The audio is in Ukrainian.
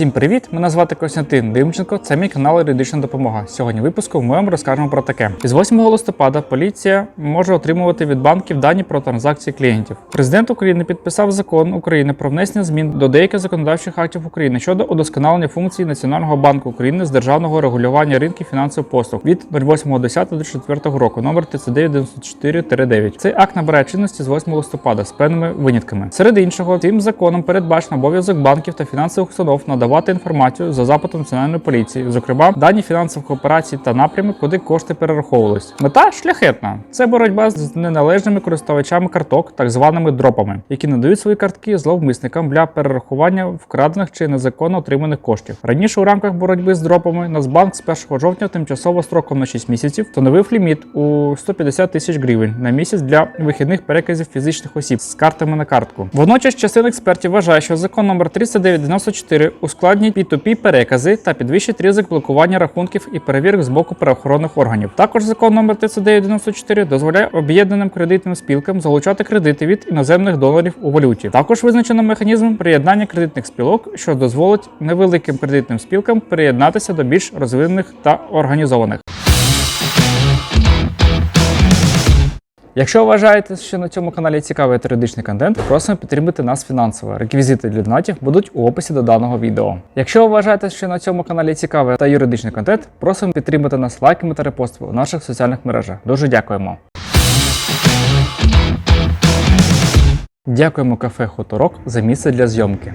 Всім привіт! Мене звати Костянтин Димченко. Це мій канал Юридична допомога. Сьогодні в випуску ми вам розкажемо про таке. Із 8 листопада поліція може отримувати від банків дані про транзакції клієнтів. Президент України підписав закон України про внесення змін до деяких законодавчих актів України щодо удосконалення функцій Національного банку України з державного регулювання ринків фінансових послуг від 08.10.2004 року, номер 3994-9. Цей акт набирає чинності з 8 листопада з певними винятками. Серед іншого, цим законом передбачено обов'язок банків та фінансових установ надавати інформацію за запитом національної поліції, зокрема дані фінансових операцій та напрями, куди кошти перераховувались. Мета шляхетна це боротьба з неналежними користувачами карток, так званими дропами, які надають свої картки зловмисникам для перерахування вкрадених чи незаконно отриманих коштів. Раніше у рамках боротьби з дропами Нацбанк з 1 жовтня тимчасово строком на 6 місяців встановив ліміт у 150 тисяч гривень на місяць для вихідних переказів фізичних осіб з картами на картку. Водночас частина експертів вважає, що закон номер 3994 ускладнить P2P перекази та підвищить ризик блокування рахунків і перевірок з боку правоохоронних органів. Також закон номер 3994 дозволяє об'єднаним кредитним спілкам залучати кредити від іноземних донорів у валюті. Також визначено механізм приєднання кредитних спілок, що дозволить невеликим кредитним спілкам приєднатися до більш розвинених та організованих. Якщо вважаєте, що на цьому каналі цікавий юридичний контент, просимо підтримати нас фінансово. Реквізити для донатів будуть у описі до даного відео. Якщо вважаєте, що на цьому каналі цікавий та юридичний контент, просимо підтримати нас лайками та репостами у наших соціальних мережах. Дуже дякуємо. Дякуємо кафе Хуторок за місце для зйомки.